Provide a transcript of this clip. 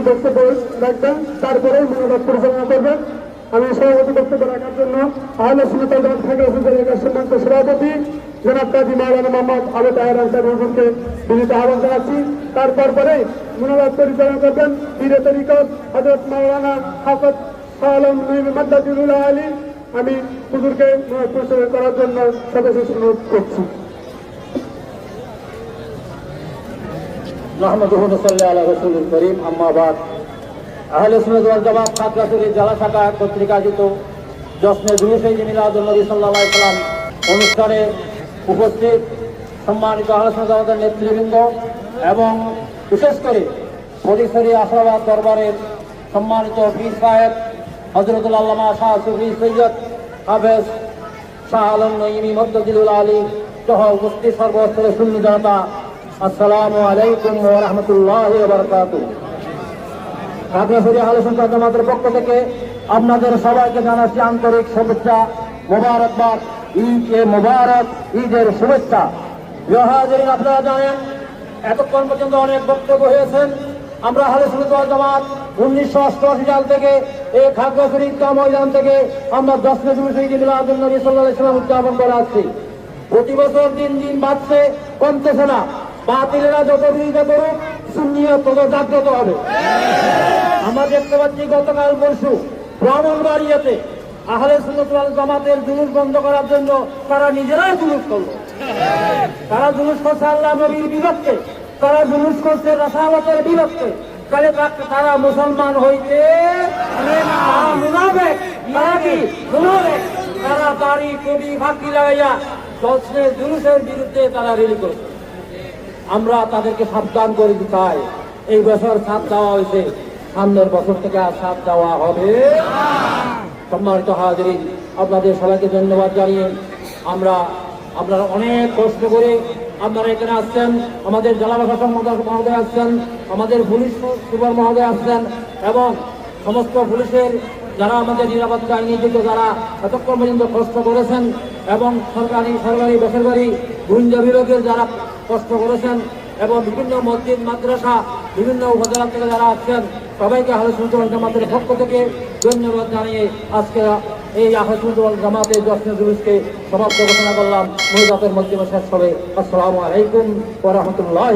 সভাপতি বক্তব্য রাখবেন তারপরে মনোভাব পরিচালনা করবেন। আমি সভাপতি বক্তব্য রাখার জন্য আহলে ওয়াল জামাত ঢাকা উপজেলার সম্মানিত সভাপতি জনাব কাজী মাওলানা মোহাম্মদ আবু তাহের আনসার হুজুরকে বিনীত আহ্বান জানাচ্ছি। তারপর পরে মনোভাব পরিচালনা করবেন বীরে তরিকত হজরত মাওলানা হাফত আলম মাদ্দাদুল্লাহ আলী। আমি পরিচালনা করার জন্য সদস্য অনুরোধ করছি। নাহমদুহু নসাল্লি আলা রসুলুল করিম। আম্মাবাদ আহলে সুন্নাত ওয়াল জামাত খাগড়াছড়ি জেলা শাখা কর্তৃক আয়োজিত জশ্নে দুরুসে মিলাদুল নবী আলাইহি সাল্লাম অনুষ্ঠানে উপস্থিত সম্মানিত আহলে সুন্নাত জামাতের নেতৃবৃন্দ এবং বিশেষ করে পরিসরী আশরাবাদ দরবারের সম্মানিত পীর সাহেব হজরতুল আল্লামা শাহ সুফি সৈয়দ হাফেজ শাহ আলম নঈমি মদ্দুল আলী সহ উপস্থিত সর্বস্তরের শূন্য জনতা আসসালামু আলাইকুম রাহমাতুল্লাহি ওয়া বারাকাতুহু। খাগড়াছড়ি পক্ষ থেকে আপনাদের সবাইকে জানাচ্ছি আন্তরিক শুভেচ্ছা, মোবারকবাদ, ঈদ এ মোবারক, ঈদের শুভেচ্ছা। হাজিরিন, আপনারা জানেন, এতক্ষণ পর্যন্ত অনেক বক্তব্য হয়েছেন। আমরা সুন্নাত জামাত উনিশশো অষ্টআশি সাল থেকে এই খাগড়াছড়ি ঈদগাহ ময়দান থেকে আমরা দশ শহীদ মিলাদুল নবী সাল্লাল্লাহু আলাইহি সাল্লাম উদযাপন করে আসছি। প্রতি বছর দিন দিন বাড়ছে কমতেছে না বাতিলেরা যত বিরোধিতা করুক শূন্য তত জাগ্রত হবে। আমরা দেখতে পাচ্ছি গতকাল পরশু ব্রাহ্মণবাড়িয়াতে আহলে সুন্নতুল জামাতের জুলুস বন্ধ করার জন্য তারা নিজেরাই জুলুস করল। তারা জুলুস করছে আল্লাহ নবীর বিপক্ষে, তারা জুলুস করছে রাসামতের বিপক্ষে। তাহলে তারা মুসলমান হইতে তারা কি? মুনাফেক। তারা কবি ফাঁকি লাগাইয়া জলসে জুলুসের বিরুদ্ধে তারা রেলি করছে। আমরা তাদেরকে সাবধান করে দিতে এই বছর সাথ দেওয়া হয়েছে। সামনের বছর থেকে আর সাথ দেওয়া হবে সম্মানিত হাজির আপনাদের সবাইকে ধন্যবাদ জানিয়ে আমরা, আপনারা অনেক কষ্ট করে আপনারা এখানে আসছেন, আমাদের জেলা প্রশাসন মহোদয় আসছেন, আমাদের পুলিশ সুপার মহোদয় আসছেন, এবং সমস্ত পুলিশের যারা আমাদের নিরাপত্তায় নিয়োজিত যারা এতক্ষণ পর্যন্ত কষ্ট করেছেন, এবং সরকারি সরকারি, বেসরকারি গুঞ্জ বিভাগের যারা কষ্ট করেছেন এবং বিভিন্ন মসজিদ, মাদ্রাসা, বিভিন্ন উপজেলা থেকে যারা আসছেন, সবাইকে আহসুল জামাতের পক্ষ থেকে ধন্যবাদ জানিয়ে আজকে এই আহসুল জামাতের জশ্ন জুলুসকে সমাপ্ত ঘোষণা করলাম। মহিলাদের মধ্যে শেষ হবে। আসসালামু আলাইকুম ওরহমতুল্লাহ